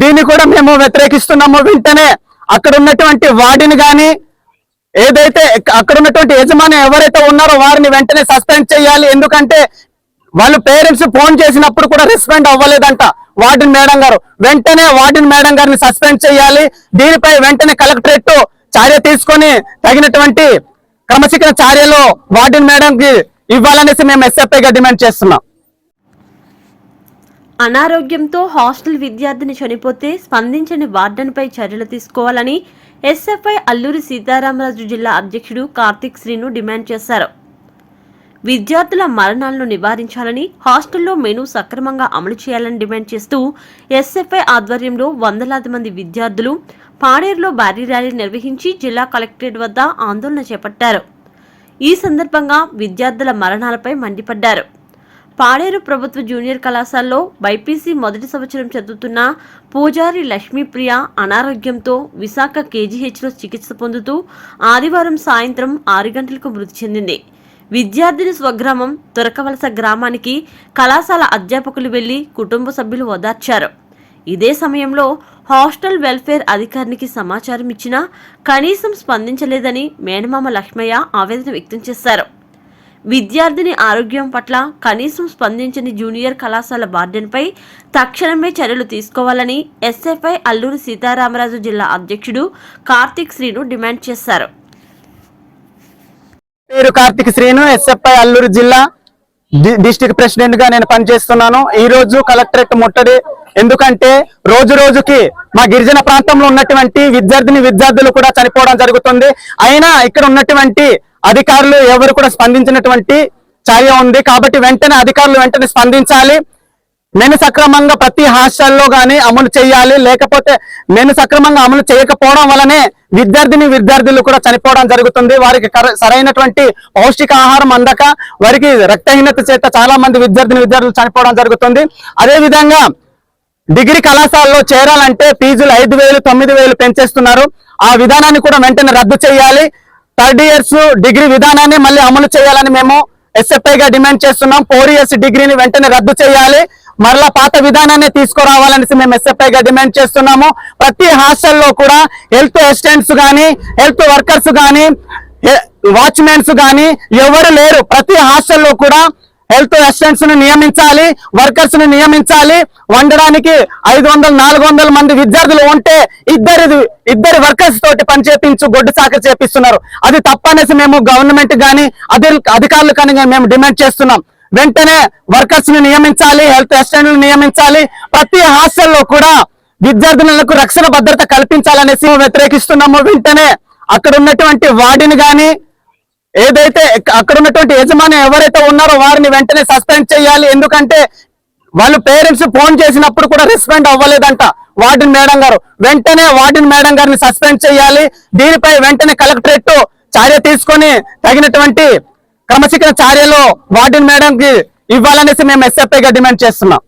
దీన్ని కూడా మేము వ్యతిరేకిస్తున్నాము వెంటనే అక్కడ ఉన్నటువంటి వాడిని కానీ ఏదైతే అక్కడ ఉన్నటువంటి యజమాని ఎవరైతే ఉన్నారో వారిని వెంటనే సస్పెండ్ చేయాలి. ఎందుకంటే వాళ్ళు పేరెంట్స్ ఫోన్ చేసినప్పుడు కూడా రెస్పాండ్ అవ్వలేదంట వార్డెన్ మేడం గారు. వెంటనే వార్డెన్ మేడం గారిని సస్పెండ్ చేయాలి. దీనిపై వెంటనే కలెక్టరేట్ చర్య తీసుకొని తగినటువంటి క్రమశిక్షణ చర్యలు వార్డెన్ మేడం కి ఇవ్వాలనేసి మేము SFI గా డిమాండ్ చేస్తున్నాం. అనారోగ్యంతో హాస్టల్ విద్యార్థిని చనిపోతే స్పందించని వార్డన్పై చర్యలు తీసుకోవాలని ఎస్ఎఫ్ఐ అల్లూరి సీతారామరాజు జిల్లా అధ్యక్షుడు కార్తిక్ శ్రీను డిమాండ్ చేశారు. విద్యార్థుల మరణాలను నివారించాలని హాస్టల్లో మెనూ సక్రమంగా అమలు చేయాలని డిమాండ్ చేస్తూ ఎస్ఎఫ్ఐ ఆధ్వర్యంలో వందలాది మంది విద్యార్థులు పాడేరులో భారీ ర్యాలీ నిర్వహించి జిల్లా కలెక్టరేట్ వద్ద ఆందోళన చేపట్టారు. ఈ సందర్భంగా విద్యార్థుల మరణాలపై మండిపడ్డారు. పాడేరు ప్రభుత్వ జూనియర్ కళాశాలలో బైపీసీ మొదటి సంవత్సరం చదువుతున్న పూజారి లక్ష్మీప్రియ అనారోగ్యంతో విశాఖ కేజీహెచ్లో చికిత్స పొందుతూ ఆదివారం సాయంత్రం ఆరు గంటలకు మృతి చెందింది. విద్యార్థిని స్వగ్రామం తొరకవలస గ్రామానికి కళాశాల అధ్యాపకులు వెళ్ళి కుటుంబ సభ్యులు ఓదార్చారు. ఇదే సమయంలో హాస్టల్ వెల్ఫేర్ అధికారికి సమాచారం ఇచ్చినా కనీసం స్పందించలేదని మేనమామ లక్ష్మయ్య ఆవేదన వ్యక్తం చేశారు. విద్యార్థిని ఆరోగ్యం పట్ల కనీసం స్పందించని జూనియర్ కళాశాల వార్డెన్పై తక్షణమే చర్యలు తీసుకోవాలని ఎస్ఎఫ్ఐ అల్లూరి సీతారామరాజు జిల్లా అధ్యక్షుడు కార్తిక్ శ్రీను డిమాండ్ చేశారు. పేరు కార్తిక్ శ్రీను ఎస్ఎఫ్ఐ అల్లూరు జిల్లా డి- ప్రెసిడెంట్గా నేను పనిచేస్తున్నాను. ఈ రోజు కలెక్టరేట్ ముట్టడి. ఎందుకంటే రోజు రోజుకి మా గిరిజన ప్రాంతంలో ఉన్నటువంటి విద్యార్థిని విద్యార్థులు కూడా చనిపోవడం జరుగుతుంది. అయినా ఇక్కడ ఉన్నటువంటి అధికారులు ఎవరు కూడా స్పందించినటువంటి చర్య ఉంది. కాబట్టి వెంటనే అధికారులు వెంటనే స్పందించాలి. మెను సక్రమంగా ప్రతి హాస్టల్లో కానీ అమలు చేయాలి. లేకపోతే మెను సక్రమంగా అమలు చేయకపోవడం వలనే విద్యార్థిని విద్యార్థులు కూడా చనిపోవడం జరుగుతుంది. వారికి కర- సరైనటువంటి పౌష్టిక ఆహారం అందక వారికి రక్తహీనత చేత చాలా మంది విద్యార్థిని విద్యార్థులు చనిపోవడం జరుగుతుంది. అదే విధంగా డిగ్రీ కళాశాలలో చేరాలంటే ఫీజులు ఐదు వేలు తొమ్మిది వేలు పెంచేస్తున్నారు. ఆ విధానాన్ని కూడా వెంటనే రద్దు చేయాలి. థర్డ్ ఇయర్స్ డిగ్రీ విధానాన్ని మళ్ళీ అమలు చేయాలని మేము ఎస్ఎఫ్ఐ గా డిమాండ్ చేస్తున్నాం. ఫోర్ ఇయర్స్ డిగ్రీని వెంటనే రద్దు చేయాలి. మరలా పాత విధానాన్ని తీసుకురావాలనేసి మేము ఎస్ఎఫ్ఐ గా డిమాండ్ చేస్తున్నాము. ప్రతి హాస్టల్లో కూడా హెల్త్ అసిస్టెంట్స్ కానీ హెల్త్ వర్కర్స్ కానీ వాచ్మెన్స్ కానీ ఎవరు లేరు. ప్రతి హాస్టల్లో కూడా హెల్త్ అసిస్టెంట్స్ని నియమించాలి వర్కర్స్ని నియమించాలి. వండడానికి ఐదు వందల నాలుగు వందల మంది విద్యార్థులు ఉంటే ఇద్దరు ఇద్దరి వర్కర్స్ తోటి పనిచేపించు గొడ్డు సాక చేపిస్తున్నారు. అది తప్పనేసి మేము గవర్నమెంట్ కానీ అధి అధికారులు కానీ మేము డిమాండ్ చేస్తున్నాం. వెంటనే వర్కర్స్ని నియమించాలి హెల్త్ అసిస్టెంట్లు నియమించాలి. ప్రతి హాస్టల్లో కూడా విద్యార్థులకు రక్షణ భద్రత కల్పించాలనేసి మేము వ్యతిరేకిస్తున్నాము. వెంటనే అక్కడ ఉన్నటువంటి వాడిని కానీ ఏదైతే అక్కడ ఉన్నటువంటి యజమాని ఎవరైతే ఉన్నారో వారిని వెంటనే సస్పెండ్ చేయాలి. ఎందుకంటే వాళ్ళు పేరెంట్స్ ఫోన్ చేసినప్పుడు కూడా రెస్పాండ్ అవ్వలేదంట వార్డెన్ మేడం గారు. వెంటనే వార్డెన్ మేడం గారిని సస్పెండ్ చేయాలి. దీనిపై వెంటనే కలెక్టరేట్ చర్య తీసుకొని తగినటువంటి క్రమశిక్షణ చర్యలు వార్డెన్ మేడం కి ఇవ్వాలనేసి మేము ఎస్ఎఫ్ఐగా డిమాండ్ చేస్తున్నాం.